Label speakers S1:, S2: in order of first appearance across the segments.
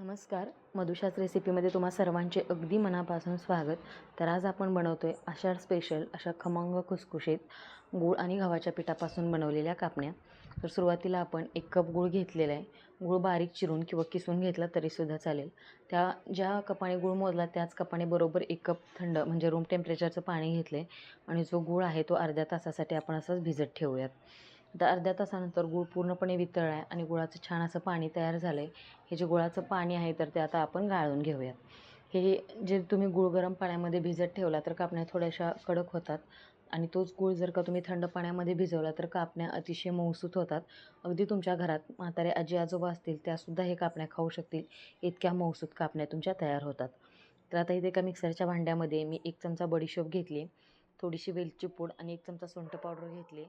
S1: नमस्कार. मधुशाच रेसिपीमध्ये तुम्हा सर्वांचे अगदी मनापासून स्वागत. तर आज आपण बनवतो आहे आषाढ स्पेशल अशा खमंग खुसखुशीत गूळ आणि गव्हाच्या पिठापासून बनवलेल्या कापण्या. तर सुरुवातीला आपण एक कप गूळ घेतलेला आहे. गूळ बारीक चिरून किंवा किसून घेतला तरीसुद्धा चालेल. त्या ज्या कपाने गूळ मोजला त्याच कपाने बरोबर एक कप थंड म्हणजे रूम टेम्परेचरचं पाणी घेतलं आहे आणि जो गूळ आहे तो अर्ध्या तासासाठी आपण असंच भिजत ठेवूयात. आता अर्ध्या तासानंतर गूळ पूर्णपणे वितळला आहे आणि गुळाचं छान असं पाणी तयार झालं आहे हे जे गुळाचं पाणी आहे तर ते आता आपण गाळून घेऊयात. हे जे तुम्ही गूळ गरम पाण्यामध्ये भिजत ठेवला तर कापण्या थोड्याशा कडक होतात. आणि तोच गूळ जर का तुम्ही थंड पाण्यामध्ये भिजवला तर कापण्या अतिशय मऊसूत होतात. अगदी तुमच्या घरात म्हातारे आजी आजोबा असतील त्यासुद्धा हे कापण्या खाऊ शकतील. इतक्या मऊसूत कापण्या तुमच्या तयार होतात. तर आता इथे एका मिक्सरच्या भांड्यामध्ये मी एक चमचा बडीशोप घेतली. थोडीशी वेलची पूड आणि एक चमचा सुंठ पावडर घेतली.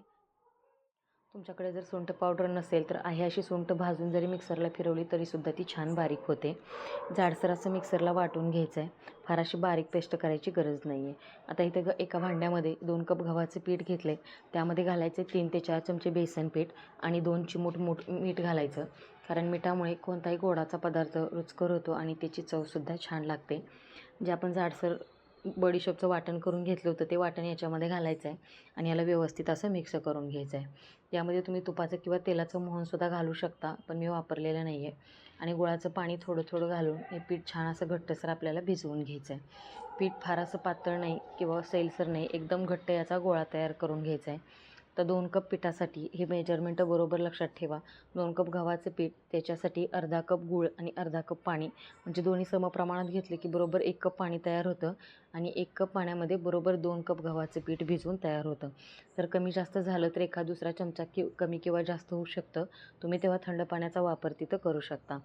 S1: तुमच्याकडे जर सुंठ पावडर नसेल तर आहे अशी सुंठ भाजून जरी मिक्सरला फिरवली तरीसुद्धा ती छान बारीक होते. जाडसर असं मिक्सरला वाटून घ्यायचं आहे फार अशी बारीक पेस्ट करायची गरज नाही आहे आता इथे ग एका भांड्यामध्ये दोन कप गव्हाचं पीठ घेतलं आहे त्यामध्ये घालायचे तीन ते चार चमचे बेसन पीठ आणि दोन चिमूट मूठ मीठ घालायचं. कारण मिठामुळे कोणताही गोडाचा पदार्थ रुचकर होतो आणि त्याची चवसुद्धा छान लागते. जे आपण जाडसर बडीशोपचं वाटण करून घेतलं होतं ते वाटण याच्यामध्ये घालायचं आहे आणि याला व्यवस्थित असं मिक्स करून घ्यायचं आहे. यामध्ये तुम्ही तुपाचं किंवा तेलाचं मोहनसुद्धा घालू शकता पण मी वापरलेलं नाही आहे. आणि गुळाचं पाणी थोडं थोडं घालून हे पीठ छान असं घट्टसर आपल्याला भिजवून घ्यायचं आहे. पीठ फार असं पातळ नाही किंवा सैलसर नाही एकदम घट्ट याचा गोळा तयार करून घ्यायचा आहे. तर दोन कप पिठासाठी हे मेजरमेंट बरोबर लक्षात ठेवा. दोन कप गव्हाचं पीठ त्याच्यासाठी अर्धा कप गूळ आणि अर्धा कप पाणी. म्हणजे दोन्ही समप्रमाणात घेतले की बरोबर एक कप पाणी तयार होतं आणि एक कप पाण्यामध्ये बरोबर दोन कप गव्हाचं पीठ भिजवून तयार होतं. तर कमी जास्त झालं तर एखाद दुसरा चमचा कि कमी किंवा जास्त होऊ शकतं. तुम्ही तेव्हा थंड पाण्याचा वापर तिथं करू शकता.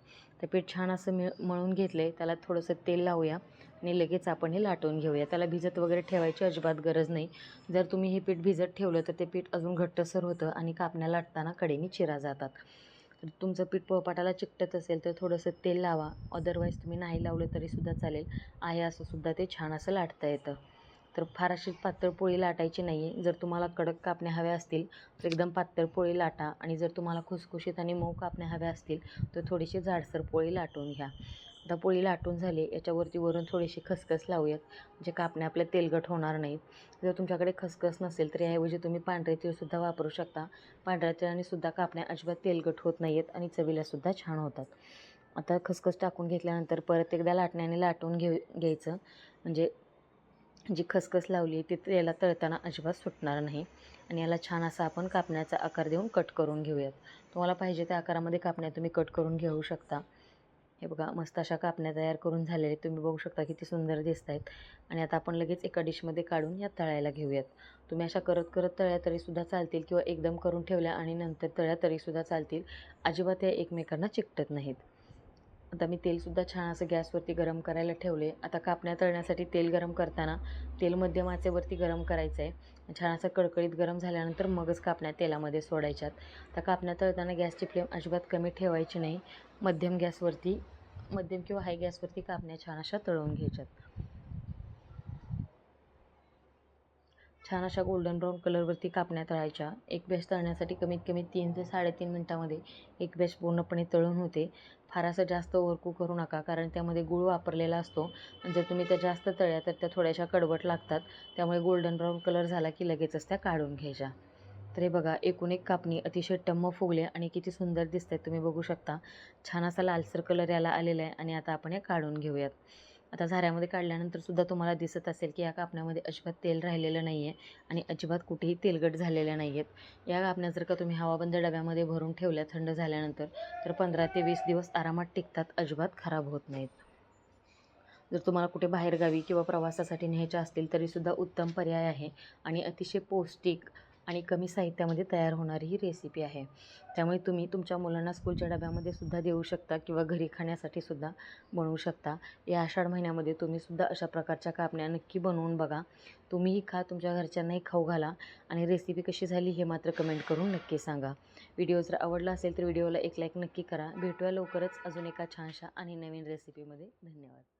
S1: तर पीठ छान असं मिळ मळून घेतलं आहे त्याला थोडंसं तेल लावूया. आणि लगेच आपण हे लाटून घेऊया. त्याला भिजत वगैरे ठेवायची अजिबात गरज नाही. जर तुम्ही हे पीठ भिजत ठेवलं तर ते पीठ अजून घट्टसर होतं आणि कापण्या लाटताना कडेनी चिरा जातात. तर तुमचं पीठ पोळपाटाला चिकटत असेल तर थोडंसं तेल लावा. अदरवाईज तुम्ही नाही लावलं तरीसुद्धा चालेल. आहे असं सुद्धा ते छान असं लाटता येतं. तर फार अशी पातळ पोळी लाटायची नाही आहे जर तुम्हाला कडक कापण्या हव्या असतील तर एकदम पातळ पोळी लाटा. आणि जर तुम्हाला खुसखुशीत आणि मऊ कापण्या हव्या असतील तर थोडीशी जाडसर पोळी लाटून घ्या. आता पोळी लाटून झाली याच्यावरती वरून थोडीशी खसखस लावूयात म्हणजे कापण्या आपल्या तेलगट होणार नाहीत. जर तुमच्याकडे खसखस नसेल तर याऐवजी तुम्ही पांढरे तीळसुद्धा वापरू शकता. पांढऱ्या तिळानेसुद्धा कापण्या अजिबात तेलगट होत नाही आहेत आणि चवीलासुद्धा छान होतात. आता खसखस टाकून घेतल्यानंतर परत एकदा लाटण्याने लाटून घेऊ घ्यायचं. म्हणजे जी खसखस लावली ती त्याला तळताना अजिबात सुटणार नाही. आणि याला छान असा आपण कापण्याचा आकार देऊन कट करून घेऊयात. तुम्हाला पाहिजे त्या आकारामध्ये कापण्या तुम्ही कट करून घेऊ शकता. हे बघा मस्त अशा कापण्या तयार करून झालेले तुम्ही बघू शकता किती सुंदर दिसत आहेत आणि आता आपण लगेच एका डिशमध्ये काढून या तळायला घेऊयात. तुम्ही अशा करत करत तळ्या तरीसुद्धा चालतील किंवा एकदम करून ठेवल्या आणि नंतर तळ्या तरीसुद्धा चालतील. अजिबात या एकमेकांना चिकटत नाहीत. आता मी तेलसुद्धा छान असं गॅसवरती गरम करायला ठेवले. आता कापण्या तळण्यासाठी तेल गरम करताना तेल मध्यम आचेवरती गरम करायचं आहे छान असं कडकडीत गरम झाल्यानंतर मगच कापण्या तेलामध्ये सोडायच्यात. आता कापण्या तळताना गॅसची फ्लेम अजिबात कमी ठेवायची नाही. मध्यम गॅसवरती मध्यम किंवा हाय गॅसवरती कापण्या छान अशा तळून घ्यायच्यात. छान अशा गोल्डन ब्राऊन कलरवरती कापण्या तळायच्या एक बॅच तळण्यासाठी कमीत कमी तीन ते साडेतीन मिनटामध्ये एक बॅच पूर्णपणे तळून होते. फार असं जास्त ओरकू करू नका कारण त्यामध्ये गूळ वापरलेला असतो. जर तुम्ही त्या जास्त तळ्या तर त्या थोड्याशा कडवट लागतात. त्यामुळे गोल्डन ब्राऊन कलर झाला की लगेचच त्या काढून घ्यायच्या. तर हे बघा एकूण एक कापणी अतिशय टम्म फुगले आणि किती सुंदर दिसत आहेत तुम्ही बघू शकता. छान असा लालसर कलर याला आलेला आहे आणि आता आपण हे काढून घेऊयात. आता झाऱ्यामध्ये काढल्यानंतर सुद्धा तुम्हाला दिसत असेल की या कापण्यामध्ये अजिबात तेल राहिलेलं नाही आहे आणि अजिबात कुठेही तेलगट झालेल्या नाही आहेत या कापण्या जर का तुम्ही हवाबंद डब्यामध्ये भरून ठेवल्या थंड झाल्यानंतर तर पंधरा ते वीस दिवस आरामात टिकतात अजिबात खराब होत नाहीत. जर तुम्हाला कुठे बाहेरगावी किंवा प्रवासासाठी न्यायच्या असतील तरीसुद्धा उत्तम पर्याय आहे आणि अतिशय पौष्टिक आणि कमी साहित्यामध्ये तयार होणारी ही रेसिपी आहे. त्यामुळे तुम्ही तुमच्या मुलांना स्कूलच्या डब्यामध्ये सुद्धा देऊ शकता किंवा घरी खाण्यासाठी सुद्धा बनवू शकता. या आषाढ महिन्यामध्ये तुम्ही सुद्धा अशा प्रकारच्या कापण्या नक्की बनवून बघा. तुम्हीही खा तुमच्या घरच्यांनाही खाऊ घाला आणि रेसिपी कशी झाली हे मात्र कमेंट करून नक्की सांगा. व्हिडिओ जर आवडला असेल तर व्हिडिओला एक लाईक नक्की करा. भेटूया लवकरच अजून एका छानशा आणि नवीन रेसिपीमध्ये धन्यवाद.